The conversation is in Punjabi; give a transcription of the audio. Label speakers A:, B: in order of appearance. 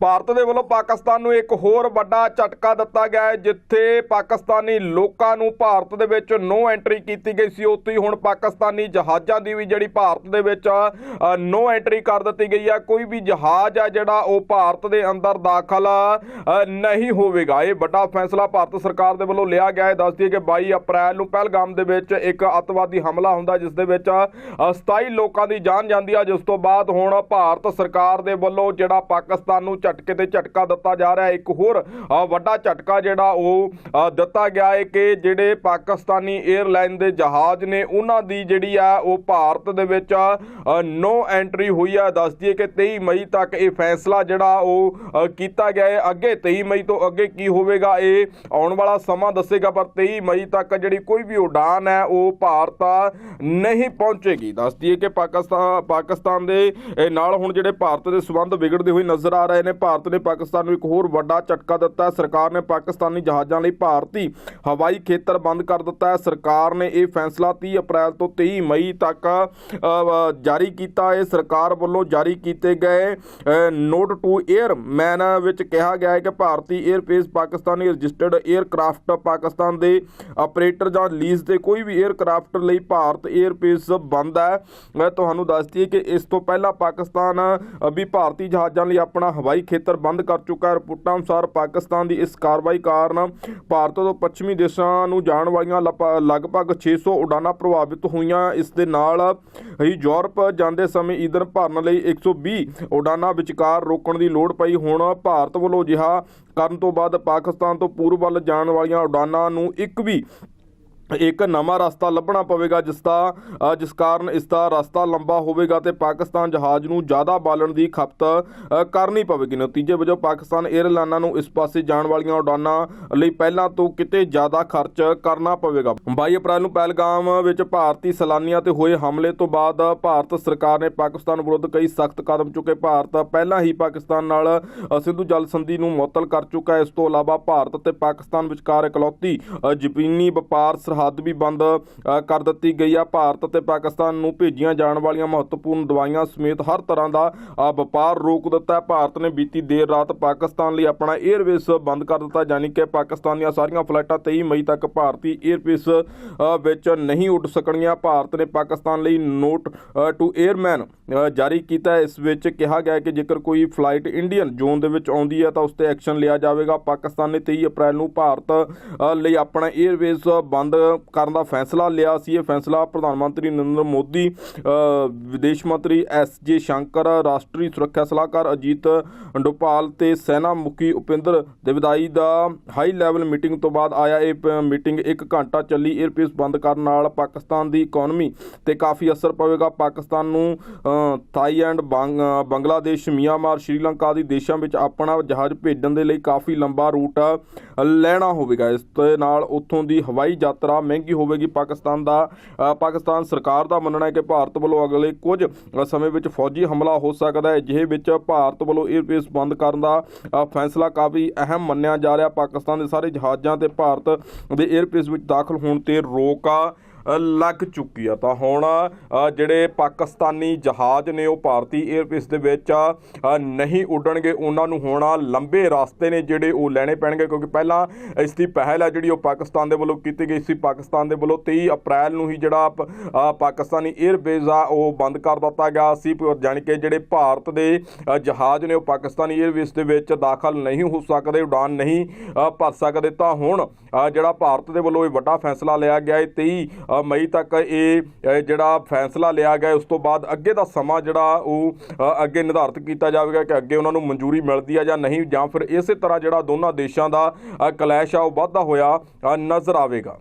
A: ਭਾਰਤ ਦੇ ਵੱਲੋਂ ਪਾਕਿਸਤਾਨ ਨੂੰ ਇੱਕ ਹੋਰ ਵੱਡਾ ਝਟਕਾ ਦਿੱਤਾ ਗਿਆ ਹੈ ਜਿੱਥੇ ਪਾਕਿਸਤਾਨੀ ਲੋਕਾਂ ਨੂੰ ਭਾਰਤ ਦੇ ਵਿੱਚ ਨੋ ਐਂਟਰੀ ਕੀਤੀ ਗਈ ਸੀ। ਉੱਥੇ ਹੀ ਹੁਣ ਪਾਕਿਸਤਾਨੀ ਜਹਾਜ਼ਾਂ ਦੀ ਵੀ ਜਿਹੜੀ ਭਾਰਤ ਦੇ ਵਿੱਚ ਨੋ ਐਂਟਰੀ ਕਰ ਦਿੱਤੀ ਗਈ ਹੈ। ਕੋਈ ਵੀ ਜਹਾਜ਼ ਹੈ ਜਿਹੜਾ ਉਹ ਭਾਰਤ ਦੇ ਅੰਦਰ ਦਾਖਲ ਨਹੀਂ ਹੋਵੇਗਾ। ਇਹ ਵੱਡਾ ਫੈਸਲਾ ਭਾਰਤ ਸਰਕਾਰ ਦੇ ਵੱਲੋਂ ਲਿਆ ਗਿਆ ਹੈ। ਦੱਸਦੀ ਹੈ ਕਿ 22 ਅਪ੍ਰੈਲ ਨੂੰ ਪਹਿਲਗਾਮ ਦੇ ਵਿੱਚ ਇੱਕ ਅੱਤਵਾਦੀ ਹਮਲਾ ਹੁੰਦਾ ਜਿਸ ਦੇ ਵਿੱਚ ਅ, 27 ਲੋਕਾਂ ਦੀ ਜਾਨ ਜਾਂਦੀ ਹੈ। ਜਿਸ ਤੋਂ ਬਾਅਦ ਹੁਣ ਭਾਰਤ ਸਰਕਾਰ ਦੇ ਵੱਲੋਂ ਜਿਹੜਾ ਪਾਕਿਸਤਾਨ ਨੂੰ ਝਟਕੇ ਤੇ ਝਟਕਾ ਦਿੱਤਾ ਜਾ ਰਿਹਾ ਇੱਕ ਹੋਰ ਵੱਡਾ ਝਟਕਾ ਜਿਹੜਾ ਉਹ ਦਿੱਤਾ ਗਿਆ ਹੈ ਕਿ ਜਿਹੜੇ ਪਾਕਿਸਤਾਨੀ 에ਅਰਲਾਈਨ ਦੇ ਜਹਾਜ਼ ਨੇ, ਉਹਨਾਂ ਦੀ ਜਿਹੜੀ ਆ, ਉਹ ਭਾਰਤ ਦੇ ਵਿੱਚ ਨੋ ਐਂਟਰੀ ਹੋਈ ਆ। ਦੱਸਦੀ ਹੈ ਕਿ 23 ਮਈ ਤੱਕ ਇਹ ਫੈਸਲਾ ਜਿਹੜਾ ਉਹ ਕੀਤਾ ਗਿਆ ਹੈ। ਅੱਗੇ 23 ਮਈ ਤੋਂ ਅੱਗੇ ਕੀ ਹੋਵੇਗਾ, ਇਹ ਆਉਣ ਵਾਲਾ ਸਮਾਂ ਦੱਸੇਗਾ, ਪਰ 23 ਮਈ ਤੱਕ ਜਿਹੜੀ ਕੋਈ ਵੀ ਉਡਾਨ ਹੈ, ਉਹ ਭਾਰਤ ਨਹੀਂ ਪਹੁੰਚੇਗੀ। ਦੱਸਦੀ ਹੈ ਕਿ ਪਾਕਿਸਤਾਨ ਪਾਕਿਸਤਾਨ ਦੇ ਨਾਲ ਹੁਣ ਜਿਹੜੇ ਭਾਰਤ ਦੇ ਸਬੰਧ ਵਿਗੜਦੇ ਹੋਏ ਨਜ਼ਰ ਆ ਰਹੇ ਨੇ ਭਾਰਤ ਨੇ ਪਾਕਿਸਤਾਨ ਨੂੰ ਇੱਕ ਹੋਰ ਵੱਡਾ ਝਟਕਾ ਦਿੱਤਾ ਸਰਕਾਰ ਨੇ ਪਾਕਿਸਤਾਨੀ ਜਹਾਜ਼ਾਂ ਲਈ ਭਾਰਤੀ ਹਵਾਈ ਖੇਤਰ ਬੰਦ ਕਰ ਦਿੱਤਾ ਹੈ। ਸਰਕਾਰ ਨੇ ਇਹ ਫੈਸਲਾ 30 ਅਪ੍ਰੈਲ ਤੋਂ 23 ਮਈ ਤੱਕ ਜਾਰੀ ਕੀਤਾ ਹੈ। ਸਰਕਾਰ ਵੱਲੋਂ ਜਾਰੀ ਕੀਤੇ ਗਏ ਨੋਟ ਟੂ 에ਅਰ ਮੈਨ ਵਿੱਚ ਕਿਹਾ ਗਿਆ ਹੈ ਕਿ ਭਾਰਤੀ airspace Pakistani registered aircraft Pakistan ਦੇ ਆਪਰੇਟਰ ਜਾਂ ਲੀਜ਼ ਦੇ ਕੋਈ ਵੀ 에ਅਰਕ੍ਰਾਫਟ ਲਈ ਭਾਰਤ 에ਅਰਪੇਸ ਬੰਦ ਹੈ। ਮੈਂ ਤੁਹਾਨੂੰ ਦੱਸਦੀ ਹੈ ਕਿ ਇਸ ਤੋਂ ਪਹਿਲਾਂ ਪਾਕਿਸਤਾਨ ਵੀ ਭਾਰਤੀ ਜਹਾਜ਼ਾਂ ਲਈ ਆਪਣਾ ਹਵਾਈ ਖੇਤਰ ਬੰਦ ਕਰ ਚੁੱਕਾ ਹੈ। ਰਿਪੋਰਟਾਂ ਅਨੁਸਾਰ ਪਾਕਿਸਤਾਨ ਦੀ ਇਸ ਕਾਰਵਾਈ ਕਾਰਨ ਭਾਰਤ ਤੋਂ ਪੱਛਮੀ ਦੇਸ਼ਾਂ ਨੂੰ ਜਾਣ ਵਾਲੀਆਂ ਲਗਭਗ 600 ਉਡਾਨਾਂ ਪ੍ਰਭਾਵਿਤ ਹੋਈਆਂ। ਇਸ ਦੇ ਨਾਲ ਹੀ ਯੂਰਪ ਜਾਂਦੇ ਸਮੇਂ ਈਂਧਨ ਭਰਨ ਲਈ 120 ਉਡਾਨਾਂ ਵਿਚਕਾਰ ਰੋਕਣ ਦੀ ਲੋੜ ਪਈ। ਹੁਣ ਭਾਰਤ ਵੱਲੋਂ ਅਜਿਹਾ ਕਰਨ ਤੋਂ ਬਾਅਦ ਪਾਕਿਸਤਾਨ ਤੋਂ ਪੂਰਬ ਵੱਲ ਜਾਣ ਵਾਲੀਆਂ ਉਡਾਨਾਂ ਨੂੰ ਇੱਕ ਵੀ ਇੱਕ ਨਵਾਂ ਰਸਤਾ ਲੱਭਣਾ ਪਵੇਗਾ ਜਿਸ ਦਾ ਜਿਸ ਕਾਰਨ ਇਸ ਦਾ ਰਸਤਾ ਲੰਬਾ ਹੋਵੇਗਾ ਤੇ ਪਾਕਿਸਤਾਨ ਜਹਾਜ਼ ਨੂੰ ਜ਼ਿਆਦਾ ਬਾਲਣ ਦੀ ਖਪਤ ਕਰਨੀ ਪਵੇਗੀ। ਨਤੀਜੇ ਵਜੋਂ ਪਾਕਿਸਤਾਨ 에ਅਰਲਾਈਨਾਂ ਨੂੰ ਇਸ ਪਾਸੇ ਜਾਣ ਵਾਲੀਆਂ ਉਡਾਨਾਂ ਲਈ ਪਹਿਲਾਂ ਤੋਂ ਕਿਤੇ ਜ਼ਿਆਦਾ ਖਰਚ ਕਰਨਾ ਪਵੇਗਾ। 22 ਅਪ੍ਰੈਲ ਨੂੰ ਪਹਿਲਗਾਮ ਵਿੱਚ ਭਾਰਤੀ ਸੈਲਾਨੀਆਂ ਤੇ ਹੋਏ ਹਮਲੇ ਤੋਂ ਬਾਅਦ ਭਾਰਤ ਸਰਕਾਰ ਨੇ ਪਾਕਿਸਤਾਨ ਵਿਰੁੱਧ ਕਈ ਸਖਤ ਕਦਮ ਚੁੱਕੇ। ਭਾਰਤ ਪਹਿਲਾਂ ਹੀ ਪਾਕਿਸਤਾਨ ਨਾਲ ਅ, ਸਿੰਧੂ ਜਲ ਸੰਧੀ ਨੂੰ ਮੁਅੱਤਲ ਕਰ ਚੁੱਕਾ ਹੈ। ਇਸ ਤੋਂ ਇਲਾਵਾ ਭਾਰਤ ਤੇ ਪਾਕਿਸਤਾਨ ਵਿਚਕਾਰ ਇਕਲੌਤੀ ਜ਼ਮੀਨੀ ਵਪਾਰ ਸਰਹੱਦ ਵੀ ਬੰਦ ਕਰ ਦਿੱਤੀ ਗਈ ਆ। ਭਾਰਤ ਅਤੇ ਪਾਕਿਸਤਾਨ ਨੂੰ ਭੇਜੀਆਂ ਜਾਣ ਵਾਲੀਆਂ ਮਹੱਤਵਪੂਰਨ ਦਵਾਈਆਂ ਸਮੇਤ ਹਰ ਤਰ੍ਹਾਂ ਦਾ ਵਪਾਰ ਰੋਕ ਦਿੱਤਾ ਭਾਰਤ ਨੇ ਬੀਤੀ ਦੇਰ ਰਾਤ ਪਾਕਿਸਤਾਨ ਲਈ ਆਪਣਾ 에ਅਰਵੇਸ ਬੰਦ ਕਰ ਦਿੱਤਾ ਜਾਨੀ ਕਿ ਪਾਕਿਸਤਾਨ ਦੀਆਂ ਸਾਰੀਆਂ ਫਲਾਈਟਾਂ 23 ਮਈ ਤੱਕ ਭਾਰਤੀ 에ਅਰਵੇਸ ਵਿੱਚ ਨਹੀਂ ਉੱਡ ਸਕਣਗੀਆਂ। ਭਾਰਤ ਨੇ ਪਾਕਿਸਤਾਨ ਲਈ ਨੋਟ ਟੂ 에ਅਰਮੈਨ ਜਾਰੀ ਕੀਤਾ ਇਸ ਵਿੱਚ ਕਿਹਾ ਗਿਆ ਕਿ ਜੇਕਰ ਕੋਈ ਫਲਾਈਟ ਇੰਡੀਅਨ ਜ਼ੋਨ ਦੇ ਵਿੱਚ ਆਉਂਦੀ ਹੈ ਤਾਂ ਉਸ ਤੇ ਐਕਸ਼ਨ ਲਿਆ ਜਾਵੇਗਾ। ਪਾਕਿਸਤਾਨ ਨੇ 23 ਅਪ੍ਰੈਲ ਨੂੰ ਭਾਰਤ ਲਈ ਆਪਣਾ 에ਅਰਵੇਸ ਬੰਦ ਕਰਨ ਦਾ ਫੈਸਲਾ ਲਿਆ ਸੀ। ਇਹ ਫੈਸਲਾ ਪ੍ਰਧਾਨ ਮੰਤਰੀ ਨਰਿੰਦਰ ਮੋਦੀ ਵਿਦੇਸ਼ ਮੰਤਰੀ ਐਸ ਜੇ ਸ਼ੰਕਰ, ਰਾਸ਼ਟਰੀ ਸੁਰੱਖਿਆ ਸਲਾਹਕਾਰ ਅਜੀਤ ਡੋਪਾਲ ਤੇ ਸੈਨਾ ਮੁਖੀ ਉਪਿੰਦਰ ਦੇਵਦਾਈ ਦਾ ਹਾਈ ਲੈਵਲ ਮੀਟਿੰਗ ਤੋਂ ਬਾਅਦ ਆਇਆ। ਇਹ ਪ- ਮੀਟਿੰਗ 1 ਘੰਟਾ ਚੱਲੀ। 에ਅਰਪੇਸ ਬੰਦ ਕਰਨ ਨਾਲ ਪਾਕਿਸਤਾਨ ਦੀ ਇਕਨੋਮੀ ਤੇ ਕਾਫੀ ਅਸਰ ਪਵੇਗਾ। ਪਾਕਿਸਤਾਨ ਨੂੰ ਥਾਈਲੈਂਡ, ਬੰਗ- ਬੰਗਲਾਦੇਸ਼, ਮੀਆਂਮਾਰ, ਸ਼੍ਰੀਲੰਕਾ ਆਦਿ ਦੇਸ਼ਾਂ ਵਿੱਚ ਆਪਣਾ ਜਹਾਜ਼ ਭੇਜਣ ਦੇ ਲਈ ਕਾਫੀ ਲੰਬਾ ਰੂਟ ਲੈਣਾ ਹੋਵੇਗਾ। ਇਸ ਦੇ ਨਾਲ ਉੱਥੋਂ ਦੀ ਹਵਾਈ ਯਾਤਰਾ ਮਹਿੰਗੀ ਹੋਵੇਗੀ। ਪਾਕਿਸਤਾਨ ਦਾ ਪਾਕਿਸਤਾਨ ਸਰਕਾਰ ਦਾ ਮੰਨਣਾ ਹੈ ਕਿ ਭਾਰਤ ਵੱਲੋਂ ਅਗਲੇ ਕੁਝ ਸਮੇਂ ਵਿੱਚ ਫੌਜੀ ਹਮਲਾ ਹੋ ਸਕਦਾ ਹੈ, ਜਿਹੇ ਵਿੱਚ ਭਾਰਤ ਵੱਲੋਂ 에ਅਰਪੇਸ ਬੰਦ ਕਰਨ ਦਾ ਫੈਸਲਾ ਕਾਫੀ ਅਹਿਮ ਮੰਨਿਆ ਜਾ ਰਿਹਾ। ਪਾਕਿਸਤਾਨ ਦੇ ਸਾਰੇ ਜਹਾਜ਼ਾਂ ਤੇ ਭਾਰਤ ਦੇ 에ਅਰਪੇਸ ਵਿੱਚ ਦਾਖਲ ਹੋਣ ਤੇ ਰੋਕਾ ਲੱਗ ਚੁੱਕੀ ਆ। ਤਾਂ ਹੁਣ ਜਿਹੜੇ ਪਾਕਿਸਤਾਨੀ ਜਹਾਜ਼ ਨੇ ਉਹ ਭਾਰਤੀ 에ਅਰਬੇਸ ਦੇ ਵਿੱਚ ਨਹੀਂ ਉੱਡਣਗੇ। ਉਹਨਾਂ ਨੂੰ ਹੋਣਾ ਲੰਬੇ ਰਸਤੇ ਨੇ ਜਿਹੜੇ ਉਹ ਲੈਣੇ ਪੈਣਗੇ, ਕਿਉਂਕਿ ਪਹਿਲਾਂ ਇਸ ਦੀ ਪਹਿਲ ਹੈ ਜਿਹੜੀ ਉਹ ਪਾਕਿਸਤਾਨ ਦੇ ਵੱਲੋਂ ਕੀਤੀ ਗਈ ਸੀ। ਪਾਕਿਸਤਾਨ ਦੇ ਵੱਲੋਂ 23 ਅਪ੍ਰੈਲ ਨੂੰ ਹੀ ਜਿਹੜਾ ਪਾਕਿਸਤਾਨੀ 에ਅਰਬੇਸ ਆ, ਉਹ ਬੰਦ ਕਰ ਦਿੱਤਾ ਗਿਆ ਸੀ। ਜਾਣ ਕਿ ਜਿਹੜੇ ਭਾਰਤ ਦੇ ਜਹਾਜ਼ ਨੇ ਉਹ ਪਾਕਿਸਤਾਨੀ 에ਅਰਬੇਸ ਦੇ ਵਿੱਚ ਦਾਖਲ ਨਹੀਂ ਹੋ ਸਕਦੇ, ਉਡਾਨ ਨਹੀਂ ਭਰ ਸਕਦੇ। ਤਾਂ ਹੁਣ ਜਿਹੜਾ ਭਾਰਤ ਦੇ ਵੱਲੋਂ ਇਹ ਵੱਡਾ ਫੈਸਲਾ ਲਿਆ ਗਿਆ ਹੈ 23 ਮਈ ਤੱਕ ਇਹ ਜਿਹੜਾ ਫੈਸਲਾ ਲਿਆ ਗਿਆ, ਉਸ ਤੋਂ ਬਾਅਦ ਅੱਗੇ ਦਾ ਸਮਾਂ ਜਿਹੜਾ ਉਹ ਅੱਗੇ ਨਿਰਧਾਰਿਤ ਕੀਤਾ ਜਾਵੇਗਾ ਕਿ ਅੱਗੇ ਉਹਨਾਂ ਨੂੰ ਮਨਜ਼ੂਰੀ ਮਿਲਦੀ ਆ ਜਾਂ ਨਹੀਂ, ਜਾਂ ਫਿਰ ਇਸੇ ਤਰ੍ਹਾਂ ਜਿਹੜਾ ਦੋਨਾਂ ਦੇਸ਼ਾਂ ਦਾ ਕਲੈਸ਼ ਆ, ਉਹ ਵਾਧਾ ਹੋਇਆ ਨਜ਼ਰ ਆਵੇਗਾ।